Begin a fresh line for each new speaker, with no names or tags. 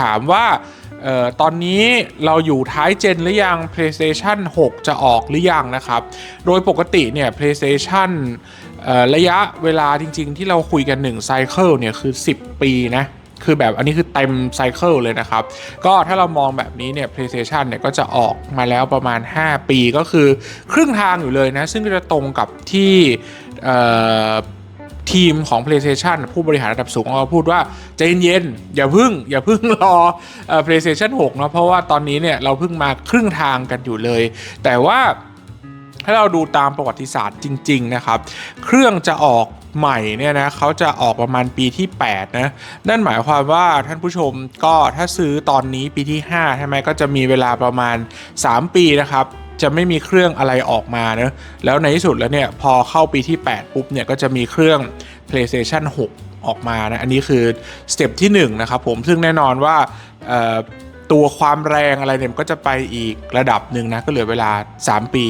ถามว่าออตอนนี้เราอยู่ท้ายเจนหรือยัง PlayStation 6 จะออกหรือยังนะครับ โดยปกติเนี่ย PlayStation ระยะเวลาจริงๆ ที่เราคุยกัน1ไซเคิลเนี่ยคือ 10 ปีนะคือแบบอันนี้คือเต็มไซเคิลเลยนะครับ ก็ถ้าเรามองแบบนี้เนี่ย PlayStation เนี่ยก็จะออกมาแล้วประมาณ 5 ปีก็คือครึ่งทางอยู่เลยนะ ซึ่งก็จะตรงกับที่ ทีมของ PlayStation ผู้บริหารระดับสูงก็พูดว่าใจเย็นๆอย่าพึ่ง อย่าพึ่งรอเอ่อ PlayStation 6เนะเพราะว่าตอนนี้เนี่ยเราเพิ่งมาครึ่งทางกันอยู่เลย แต่ว่าถ้าเราดูตามประวัติศาสตร์จริง ๆ นะครับ เครื่องจะออกใหม่เนี่ยนะเขาจะออกประมาณปีที่ 8 นะ นั่นหมายความว่าท่านผู้ชมก็ถ้าซื้อตอนนี้ปีที่ 5 ใช่ไหมก็จะมีเวลาประมาณ 3 ปีนะครับ จะไม่มีเครื่องอะไรออกมาเนะแล้วในที่สุดแล้วเนี่ยพอเข้าปีที่ 8 ปุ๊บเนี่ยก็จะมีเครื่อง PlayStation 6 ออกมานะอันนี้คือสเต็ปที่1นะครับผมซึ่งแน่นอนว่าตัวความแรงอะไรเนี่ยก็จะไปอีกระดับหนึ่งนะก็เหลือเวลา 3 ปี